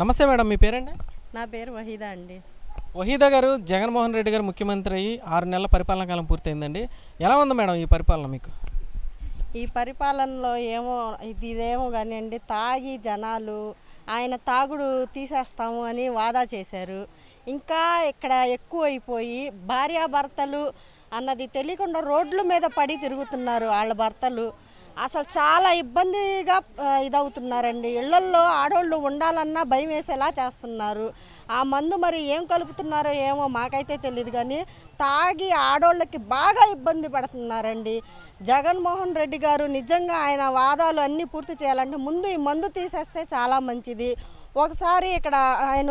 నమస్తే మేడం మీ పేరండి? నా పేరు వహీదా అండి. వహీదా గారు జగన్మోహన్ రెడ్డి గారు ముఖ్యమంత్రి అయ్యి ఆరు నెలల పరిపాలన కాలం పూర్తయిందండి. ఎలా ఉంది మేడం ఈ పరిపాలన మీకు? ఈ పరిపాలనలో ఏమో ఇది ఇదేమో కానివ్వండి తాగి జనాలు ఆయన తాగుడు తీసేస్తాము అని వాదా చేశారు. ఇంకా ఇక్కడ ఎక్కువ అయిపోయి భార్యాభర్తలు అన్నది తెలియకుండా రోడ్ల మీద పడి తిరుగుతున్నారు వాళ్ళ భర్తలు. అసలు చాలా ఇబ్బందిగా ఇదవుతున్నారండి. ఇళ్ళల్లో ఆడవాళ్ళు ఉండాలన్నా భయం వేసేలా చేస్తున్నారు. ఆ మందు మరి ఏం కలుపుతున్నారో ఏమో మాకైతే తెలియదు కానీ తాగి ఆడోళ్ళకి బాగా ఇబ్బంది పడుతున్నారండి. జగన్మోహన్ రెడ్డి గారు నిజంగా ఆయన వాదాలు అన్నీ పూర్తి చేయాలంటే ముందు ఈ మందు తీసేస్తే చాలా మంచిది. ఒకసారి ఇక్కడ ఆయన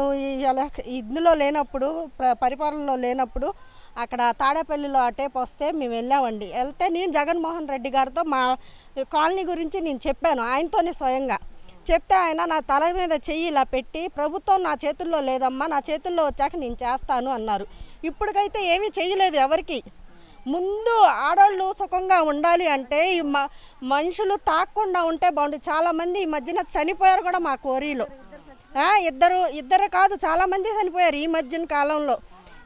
ఇందులో లేనప్పుడు పరిపాలనలో లేనప్పుడు అక్కడ తాడేపల్లిలో అటేపు వస్తే మేము వెళ్ళామండి. వెళ్తే నేను జగన్మోహన్ రెడ్డి గారితో మా కాలనీ గురించి నేను చెప్పాను ఆయనతోనే స్వయంగా. చెప్తే ఆయన నా తల మీద చెయ్యి ఇలా పెట్టి ప్రభుత్వం నా చేతుల్లో లేదమ్మా నా చేతుల్లో వచ్చాక నేను చేస్తాను అన్నారు. ఇప్పటికైతే ఏమీ చేయలేదు ఎవరికి. ముందు ఆడవాళ్ళు సుఖంగా ఉండాలి అంటే ఈ మ మనుషులు తాకుండా ఉంటే బాగుండు. చాలామంది ఈ మధ్యన చనిపోయారు కూడా మా కోరీలో ఇద్దరు ఇద్దరు కాదు చాలామంది చనిపోయారు ఈ మధ్యన కాలంలో.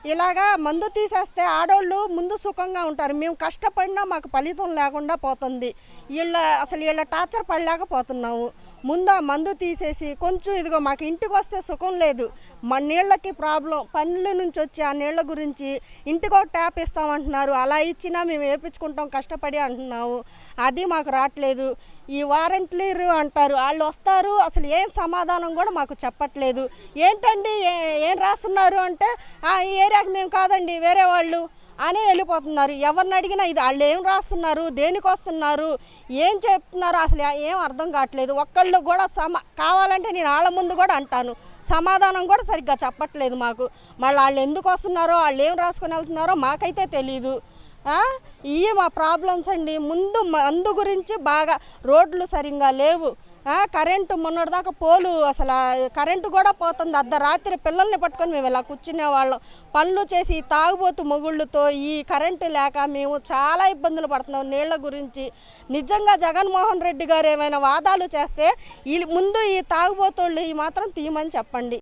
ఇలాగా మందు తీసేస్తే ఆడవాళ్ళు ముందు సుఖంగా ఉంటారు. మేము కష్టపడినా మాకు ఫలితం లేకుండా పోతుంది. వీళ్ళ అసలు వీళ్ళ టార్చర్ పడలేకపోతున్నాము ముందు ఆ మందు తీసేసి కొంచెం ఇదిగో మాకు ఇంటికి వస్తే సుఖం లేదు. మా నీళ్ళకి ప్రాబ్లం పనుల నుంచి వచ్చి ఆ నీళ్ళ గురించి ఇంటికి ఒక ట్యాప్ ఇస్తామంటున్నారు. అలా ఇచ్చినా మేము వేపించుకుంటాం కష్టపడి అంటున్నాము. అది మాకు రావట్లేదు. ఈ వారంటీలు అంటారు. వాళ్ళు వస్తారు. అసలు ఏం సమాధానం కూడా మాకు చెప్పట్లేదు. ఏంటండి? ఏ- ఏం రాస్తున్నారు అంటే "ఆ, ఈ ఏరియాకి మేము కాదండి వేరే వాళ్ళు అని వెళ్ళిపోతున్నారు. ఎవరిని అడిగినా ఇది వాళ్ళు ఏం రాస్తున్నారు? దేనికి వస్తున్నారు? ఏం చెప్తున్నారు అసలు ఏం అర్థం కావట్లేదు. ఒక్కళ్ళు కూడా సమ కావాలంటే నేను వాళ్ళ ముందు కూడా అంటాను. సమాధానం కూడా సరిగ్గా చెప్పట్లేదు మాకు. మళ్ళీ వాళ్ళు ఎందుకు వస్తున్నారో వాళ్ళు ఏం రాసుకొని వెళ్తున్నారో మాకైతే తెలియదు ఇవి మా ప్రాబ్లమ్స్ అండి. ముందు మందు గురించి బాగా రోడ్లు సరిగ్గా లేవు. కరెంటు మొన్నటిదాకా పోలు అసలు కరెంటు కూడా పోతుంది. అర్ధరాత్రి పిల్లల్ని పట్టుకొని మేము ఇలా కూర్చునే వాళ్ళం పనులు చేసి తాగుబోతు మొగుళ్ళతో ఈ కరెంటు లేక మేము చాలా ఇబ్బందులు పడుతున్నాం నీళ్ళ గురించి. నిజంగా జగన్మోహన్ రెడ్డి గారు ఏమైనా వాదాలు చేస్తే ఈ ముందు ఈ తాగుబోతోళ్ళు ఈ మాత్రం తీయమని చెప్పండి.